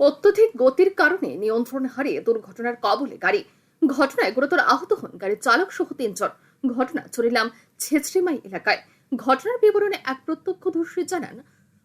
অত্যধিক গতির কারণে নিয়ন্ত্রণ হারিয়ে দুর্ঘটনার কবলে গাড়ি। ঘটনায় গুরুতর আহত হন গাড়ির চালক সহ তিনজন। ঘটনা চরিলাম ছেচরিমাই এলাকায়। ঘটনার বিবরণে এক প্রত্যক্ষদর্শী জানান,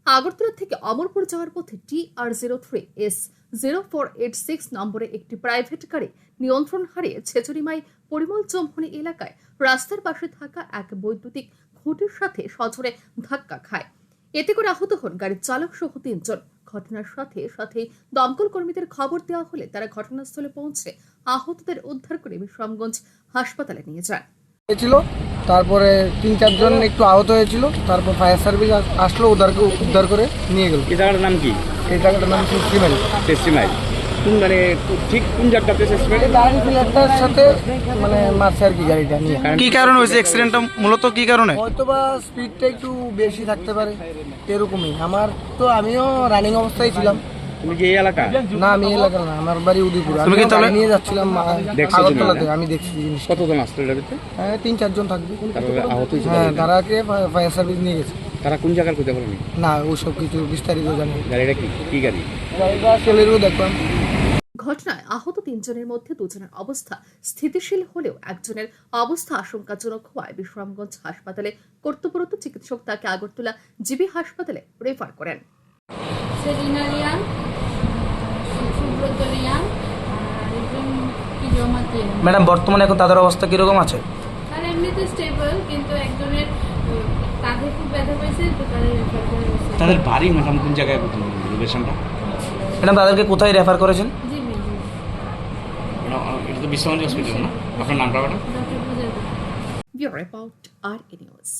আগরতলা থেকে অমরপুর যাওয়ার পথে T R zero three S zero four eight six নম্বরে একটি প্রাইভেট গাড়ি নিয়ন্ত্রণ হারিয়ে ছেচরিমাই পরিমল চম্পনি এলাকায় রাস্তার পাশে থাকা এক বৈদ্যুতিক খুঁটির সাথে সজোরে ধাক্কা খায়। এতে করে আহত হন গাড়ির চালক সহ তিনজন। ঘটনার সাথে সাথে দমকল কর্মীদের খবর দেওয়া হলে তারা ঘটনাস্থলে পৌঁছে আহতদের উদ্ধার করে বিশ্রামগঞ্জ হাসপাতালে নিয়ে যায়। হয়েছিল তারপরে তিন চারজন একটু আহত হয়েছিল তারপর ফায়ার সার্ভিস আসলো উদ্ধার উদ্ধার করে নিয়ে গেল। এই জায়গাটার নাম কি? এই জায়গাটার নাম সিস্টিমাইল টেস্টিমাইল কোন মানে ঠিক কোন জায়গাটাতে টেস্টিমাইল গাড়ি প্লেয়ারটার সাথে মানে মারছে আর কি গাড়িটা নিয়ে কি কারণে হয়েছে অ্যাক্সিডেন্টটা মূলত কি কারণে? হয়তো বা স্পিডটা একটু বেশি থাকতে পারে এরকমই। আমার তো আমিও রানিং অবস্থায় ছিলাম। তুমি কি এই এলাকা? না আমি এই এলাকার না আমার বাড়ি উদয়পুর। তুমি কি আমি তাহলে- নিয়ে যাচ্ছিলাম আগরতলাতে আমি দেখছি জিনিস কতজন আসতো এটার ভিতরে? হ্যাঁ তিন চারজন থাকবে। তারপরে আহত হয়েছে হ্যাঁ তারা? তারাকে ফায়ার সার্ভিস নিয়ে গেছে। তারা কোন জায়গার খুঁজে পারেনি না ওসব কিছু বিস্তারিত জানি গাড়িটা কি? কি গাড়ি? গাড়িটা ছেলেরও দেখলাম। ঘটনায় আহত তিনজনের মধ্যে দুজনের অবস্থা স্থিতিশীল হলেও একজনের অবস্থা আশঙ্কাজনক হওয়ায় বিশ্রামগঞ্জ হাসপাতালে কর্তব্যরত চিকিৎসক তাকে আগরতলা জিবি হাসপাতালে রেফার করেন। সেলিনা সুব্রত ম্যাডাম বর্তমানে এখন তাদের অবস্থা কীরকম আছে? তার এমনিতে স্টেবল কিন্তু একজনের কাঁধে খুব ব্যথা পেয়েছে তাদের বাড়ি ম্যাডাম কোন জায়গায় লোকেশনটা ম্যাডাম তাদেরকে কোথায় রেফার করেছেন? এটা তো বিশ্বগঞ্জ হসপিটাল না আপনার নামটা ম্যাডাম ডক্টর বুঝে ব্যুরো রিপোর্ট আর নিউজ